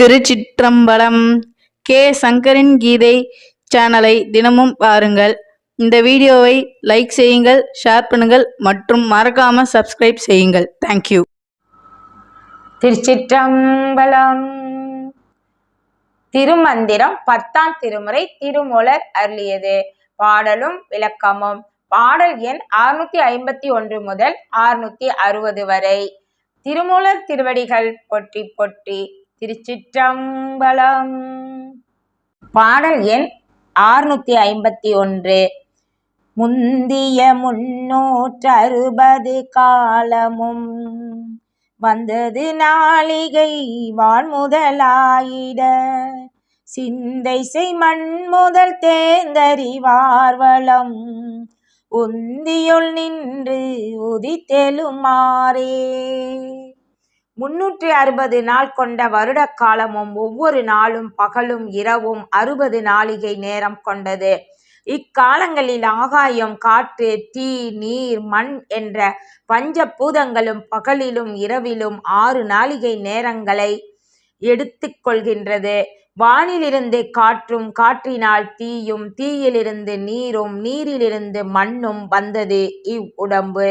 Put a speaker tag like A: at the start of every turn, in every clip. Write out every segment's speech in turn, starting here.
A: திருச்சிற்றம்பலம் K. சங்கரின் கீதை சேனலை தினமும் பாருங்கள். இந்த வீடியோவை லைக் செய்யுங்கள் ஷேர் பண்ணுங்கள் மற்றும் மறக்காம சப்ஸ்கிரைப் செய்யுங்கள். தேங்க்யூ
B: திருச்சிற்றம்பலம் திருமந்திரம் பத்தாம் திருமுறை திருமூலர் அருளியது. பாடலும் விளக்கமும். பாடல் எண் அறுநூத்தி ஐம்பத்தி ஒன்று முதல் அறுநூத்தி அறுபது வரை. திருமூலர் திருவடிகள் பொற்றி பொற்றி திருச்சிற்றம்பலம். பாடல் எண் ஆறுநூத்தி ஐம்பத்தி ஒன்று. முந்திய முன்னூற்றறுபது காலமும் வந்தது நாளிகை வான்முதலாயிட. சிந்தை செய் மண் முதல் தேர்ந்தறிவார்வளம் உந்தியுள் நின்று உதித்தெழுமாறே. முன்னூற்றி அறுபது நாள் கொண்ட வருட காலமும் ஒவ்வொரு நாளும் பகலும் இரவும் அறுபது நாளிகை நேரம் கொண்டது. இக்காலங்களில் ஆகாயம் காற்று தீ நீர் மண் என்ற பஞ்ச பூதங்களும் பகலிலும் இரவிலும் ஆறு நாளிகை நேரங்களை எடுத்துக்கொள்கின்றது வானிலிருந்து காற்றும் காற்றினால் தீயும் தீயிலிருந்து நீரும் நீரிலிருந்து மண்ணும் வந்தது இவ்வுடம்பு.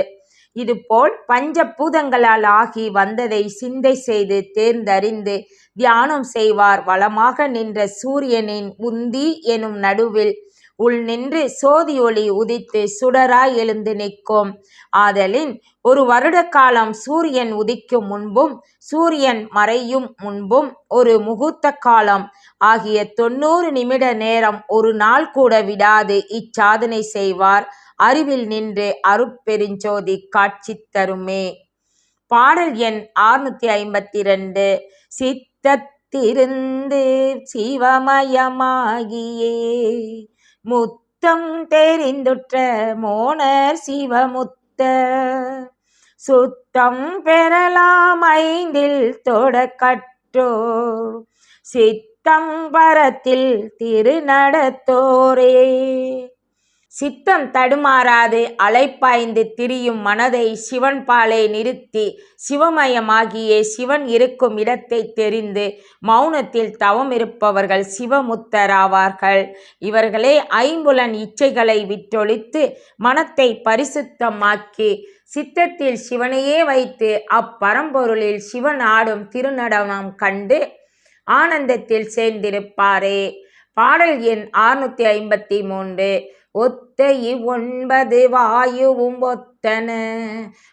B: இதுபோல் பஞ்ச பூதங்களால் ஆகி வந்ததை சிந்தை செய்து தேர்ந்தறிந்து தியானம் செய்வார். வளமாக நின்ற சூரியனின் உந்தி எனும் நடுவில் உள் நின்று சோதி ஒளி உதித்து சுடராய் எழுந்து நிற்கும். ஆதலின் ஒரு வருட காலம் சூரியன் உதிக்கும் முன்பும் சூரியன் மறையும் முன்பும் ஒரு முகூர்த்த காலம் ஆகிய தொண்ணூறு நிமிட நேரம் ஒரு நாள் கூட விடாது இச்சாதனை செய்வார். அறிவில் நின்று அருட்பெருஞ்சோதி காட்சி தருமே. பாடல் எண் ஆறுநூத்தி ஐம்பத்தி ரெண்டு சித்தத்திருந்து சிவமயமாகியே. முத்தம் தெரிந்துற்ற மோனர் சிவமுத்த. சுத்தம் பெறலாம் ஐந்தில் தொடக்கற்றோ சித்தம்பரத்தில் திருநடத்தோரே. சித்தம் தடுமாறாது அலைப்பாய்ந்து திரியும் மனதை சிவன் பாலே நிறுத்தி சிவமயமாகியே சிவன் இருக்கும் இடத்தை தெரிந்து மௌனத்தில் தவம் இருப்பவர்கள் சிவமுத்தராவார்கள். இவர்களே ஐம்புலன் இச்சைகளை விட்டொழித்து மனத்தை பரிசுத்தமாக்கி சித்தத்தில் சிவனையே வைத்து அப்பரம்பொருளில் சிவன் ஆடும் திருநடனம் கண்டு ஆனந்தத்தில் சேர்ந்திருப்பாரே. பாடல் எண் அறுநூத்தி ஐம்பத்தி மூன்று. ஒத்தை ஒன்பது வாயுவும் ஒத்தன.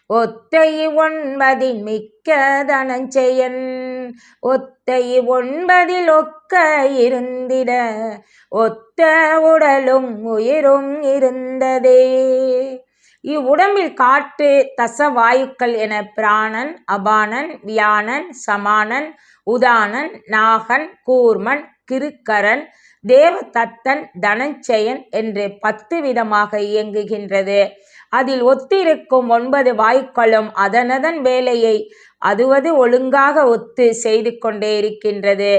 B: ஒத்தை ஒன்பதின் மிக்க தனஞ்செயன். ஒத்தை ஒன்பதில் ஒக்க இருந்திட. ஒத்த உடலும் உயிரும் இருந்ததே. இவ்வுடம்பில் காற்று தசவாயுக்கள் என பிராணன் அபானன் வியானன் சமானன் உதானன் நாகன் கூர்மன் கிருக்கரன் தேவதத்தன் தனஞ்செயன் என்று பத்து விதமாக இயங்குகின்றது. அதில் ஒத்திருக்கும் ஒன்பது வாய்க்களும் அதனதன் வேலையை அதுவது ஒழுங்காக ஒத்து செய்து கொண்டே இருக்கின்றது.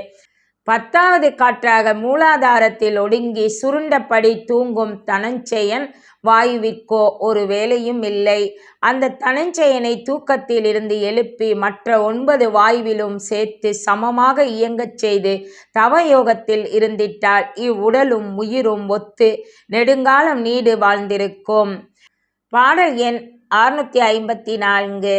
B: பத்தாவது காற்றாக மூலாதாரத்தில் ஒடுங்கி சுருண்டபடி தூங்கும் தனஞ்செயன் வாயுவிற்கோ ஒரு வேலையும் இல்லை. அந்த தனஞ்செயனை தூக்கத்தில் இருந்து எழுப்பி மற்ற ஒன்பது வாயுவிலும் சேர்த்து சமமாக இயங்கச் செய்து தவயோகத்தில் இருந்திட்டால் இவ்வுடலும் உயிரும் ஒத்து நெடுங்காலம் நீடு வாழ்ந்திருக்கும். பாடல் எண் அறுநூத்தி ஐம்பத்தி நான்கு.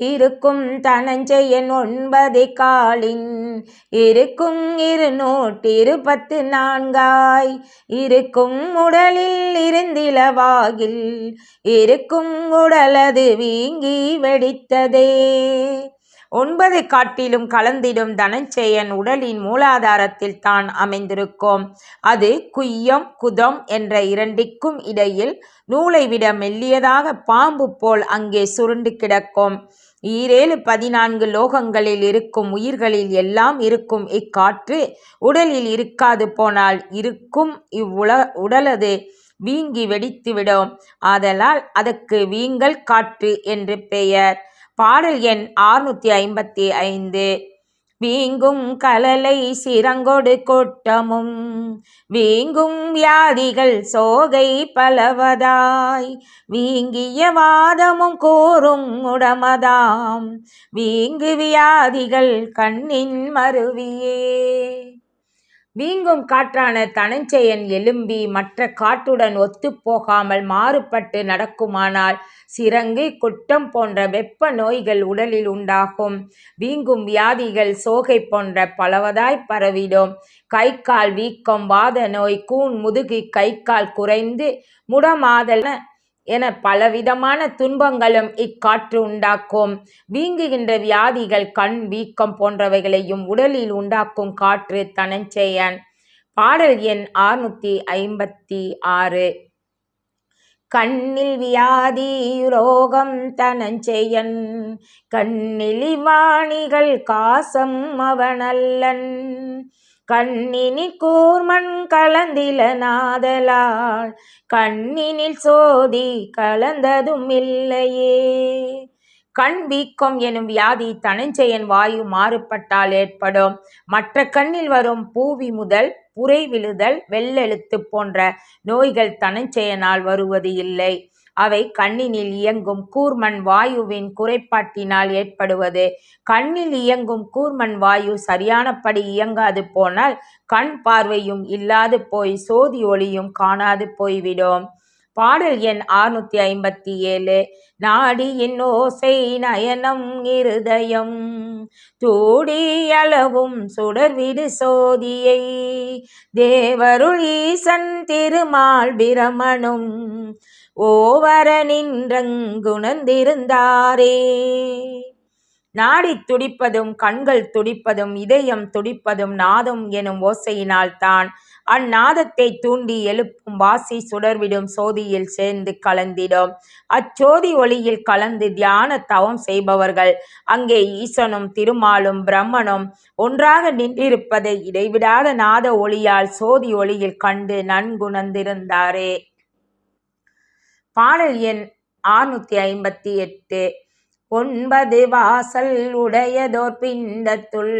B: இருக்கும் தனஞ்செயன் ஒன்பது காலின். இருக்கும் இருநூற்றிருபத்து நான்காய். இருக்கும் உடலில் இருந்திலவாகில். இருக்கும் உடலது வீங்கி வெடித்ததே. ஒன்பது காட்டிலும் கலந்திடும் தனஞ்செயன் உடலின் மூலாதாரத்தில் தான் அமைந்திருக்கும். அது குய்யம் குதம் என்ற இரண்டிற்கும் இடையில் நூலை விட மெல்லியதாக பாம்பு போல் அங்கே சுருண்டு கிடக்கும். ஈரேழு பதினான்கு லோகங்களில் இருக்கும் உயிர்களில் எல்லாம் இருக்கும் இக்காற்று உடலில் இருக்காது போனால் இருக்கும் இவ்வுல உடலது வீங்கி வெடித்துவிடும். ஆதலால் அதற்கு வீங்கல் காற்று என்று பெயர். பாடல் எண் அறுநூத்தி ஐம்பத்தி ஐந்து. வீங்கும் கலலை சிறங்கொடு கொட்டமும் வீங்கும் வியாதிகள் சோகை பலவதாய் வீங்கிய வாதமும் கூறும் உடமதாம் வீங்கு வியாதிகள் கண்ணின் மருவியே. வீங்கும் காற்றான தனஞ்செயன் எலும்பி மற்ற காற்றுடன் ஒத்துப்போகாமல் மாறுபட்டு நடக்குமானால் சிரங்கு குட்டம் போன்ற வெப்ப நோய்கள் உடலில் உண்டாகும். வீங்கும் வியாதிகள் சோகை போன்ற பலவதாய் பரவிடும். கை கால் வீக்கம் வாத நோய் கூன் முதுகு கை கால் குறைந்து முடமாதல் என பலவிதமான துன்பங்களும் இக்காற்று உண்டாக்கும். வீங்குகின்ற வியாதிகள் கண் வீக்கம் போன்றவைகளையும் உடலில் உண்டாக்கும் காற்று தனஞ்செயன். பாடல் எண் ஆறுநூத்தி ஐம்பத்தி ஆறு. கண்ணில் வியாதி ரோகம் தனஞ்செயன். கண்ணிலிவாணிகள் காசம் அவனல்லன். கண்ணினி கூர்மன் கலந்தில நாதலால் கண்ணினில் சோதி கலந்ததும் இல்லையே. கண் வீக்கம் எனும் வியாதி தனஞ்செயன் வாயு மாறுபட்டால் ஏற்படும். மற்ற கண்ணில் வரும் பூவி முதல் புரை விழுதல் வெள்ளெழுத்து போன்ற நோய்கள் தனஞ்செயனால் வருவது இல்லை. அவை கண்ணினில் இயங்கும் கூர்மன் வாயுவின் குறைபாட்டினால் ஏற்படுவது. கண்ணில் இயங்கும் கூர்மன் வாயு சரியானபடி இயங்காது போனால் கண் பார்வையும் இல்லாது போய் சோதி ஒளியும் காணாது போய்விடும். பாடல் எண் ஆறுநூத்தி ஐம்பத்தி ஏழு. நாடியின் ஓசை நயனம் இருதயம். தூடி அளவும் சுடர்விடு சோதியை. தேவருள் ஈசன் திருமால் பிரமணும் ஓவர நின்றங்குணர்ந்திருந்தாரே. நாடி துடிப்பதும் கண்கள் துடிப்பதும் இதயம் துடிப்பதும் நாதம் எனும் ஓசையினால் தான் அந்நாதத்தை தூண்டி எழுப்பும் வாசி சுடர்விடும் சோதியில் சேர்ந்து கலந்திடும். அச்சோதி ஒளியில் கலந்து தியான தவம் செய்பவர்கள். அங்கே ஈசனும் திருமாலும் பிரம்மனும் ஒன்றாக நின்றிருப்பதை இடைவிடாத நாத ஒளியால் சோதி ஒளியில் கண்டு நன்குணர்ந்திருந்தாரே. பாடல் எண் ஆறுநூத்தி ஐம்பத்தி எட்டு. ஒன்பது வாசல் உடையதோர் பிண்டத்துள்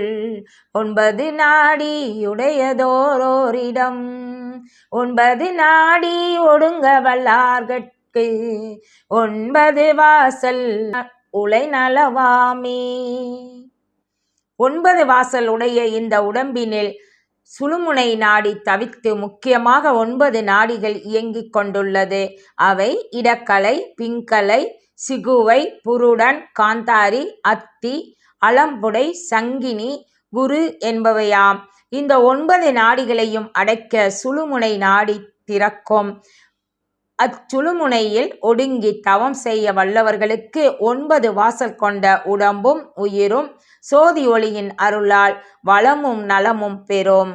B: ஒன்பது நாடி உடையதோரோரிடம் ஒன்பது நாடி ஒடுங்க வல்லார்கட்கு ஒன்பது வாசல் உலை நலவாமே. ஒன்பது வாசல் உடைய இந்த உடம்பினில் சுழுமுனை நாடி தவித்து முக்கியமாக ஒன்பது நாடிகள் இயங்கிக் கொண்டுள்ளது. அவை இடக்கலை பிங்கலை சிகுவை புருடன் காந்தாரி அத்தி அலம்புடை சங்கினி குரு என்பவையாம். இந்த ஒன்பது நாடிகளையும் அடைக்க சுழுமுனை நாடி திறக்கும். அச்சுழுமுனையில் ஒடுங்கி தவம் செய்ய வல்லவர்களுக்கு ஒன்பது வாசல் கொண்ட உடம்பும் உயிரும் சோதி ஒளியின் அருளால் வளமும் நலமும் பெறும்.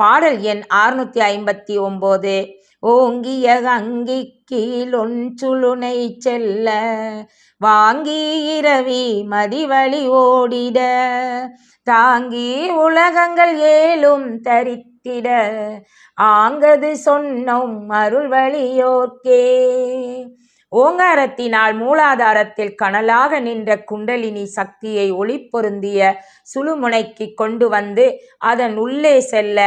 B: பாடல் எண் அறுநூத்தி ஐம்பத்தி ஒம்போது. ஓங்கிய அங்கி கீழொன்சுளுனை செல்ல வாங்கி இரவி மதிவழி ஓடிட தாங்கி உலகங்கள் ஏழும் தரித்திட ஆங்கது சொன்னோம் அருள் வழியோர்க்கே ஓங்காரத்தினால் மூலாதாரத்தில் கனலாக நின்ற குண்டலினி சக்தியை ஒளி பொருந்திய சுழுமுனைக்கு கொண்டு வந்து அதன் உள்ளே செல்ல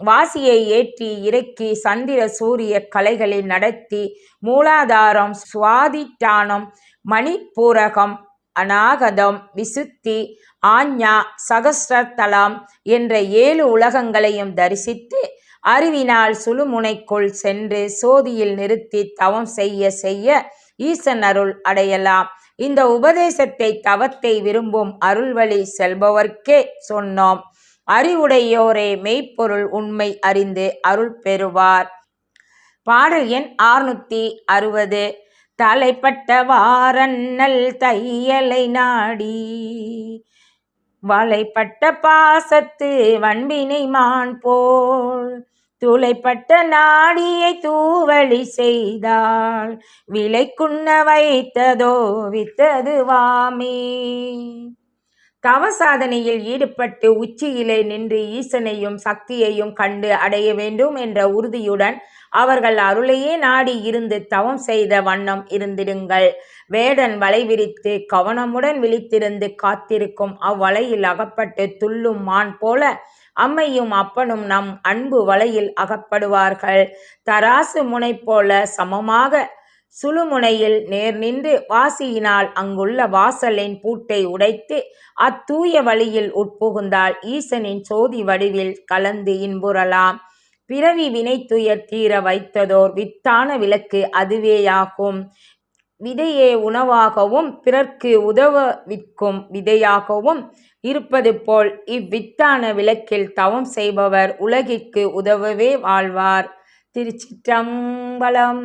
B: வாசியை ஏற்றி இறக்கி சந்திர சூரிய கலைகளை நடத்தி மூலாதாரம் சுவாதிட்டானம் மணிப்பூரகம் அநாகதம் விசுத்தி ஆஞ்ஞா சகஸ்ரத்தலம் என்ற ஏழு உலகங்களையும் தரிசித்து அறிவினால் சுழுமுனைக்குள் சென்று சோதியில் நிறுத்தி தவம் செய்ய செய்ய ஈசன் அருள் அடையலாம். இந்த உபதேசத்தை தவத்தை விரும்பும் அருள்வழி செல்பவர்க்கே சொன்னோம். அறிவுடையோரே மெய்ப்பொருள் உண்மை அறிந்து அருள் பெறுவார். பாடல் எண் ஆறுநூத்தி அறுபது. தலைப்பட்ட வாரன்னல் தையலை நாடி வலைப்பட்ட பாசத்து வன்பினை மான் போல். துளைப்பட்ட நாடியை தூவழி செய்தால் விலை குன்ன வைத்ததோ வித்தது வாமே. தவ சாதனையில் ஈடுபட்டு உச்சியிலே நின்று ஈசனையும் சக்தியையும் கண்டு அடைய வேண்டும் என்ற உறுதியுடன் அவர்கள் அருளையே நாடி இருந்து தவம் செய்த வண்ணம் இருந்திடுங்கள். வேடன் வலை விரித்து கவனமுடன் விழித்திருந்து காத்திருக்கும் அவ்வலையில் அகப்பட்டு துள்ளும் மான் போல அம்மையும் அப்பனும் நம் அன்பு வலையில் அகப்படுவார்கள். தராசு முனை போல சமமாக சுழுமுனையில் நேர் நின்று வாசியினால் அங்குள்ள வாசலின் பூட்டை உடைத்து அத்தூய வழியில் உட்புகுந்தால் ஈசனின் சோதி வடிவில் கலந்து இன்புறலாம். பிறவி வினைத்துயர் தீர வைத்ததோர் வித்தான விளக்கு அதுவேயாகும். விதையே உணவாகவும் பிறர்க்கு உதவ விற்கும் விதையாகவும் இருப்பது போல் இவ்வித்தான விளக்கில் தவம் செய்பவர் உலகிற்கு உதவவே வாழ்வார். திருச்சிற்றம்பலம்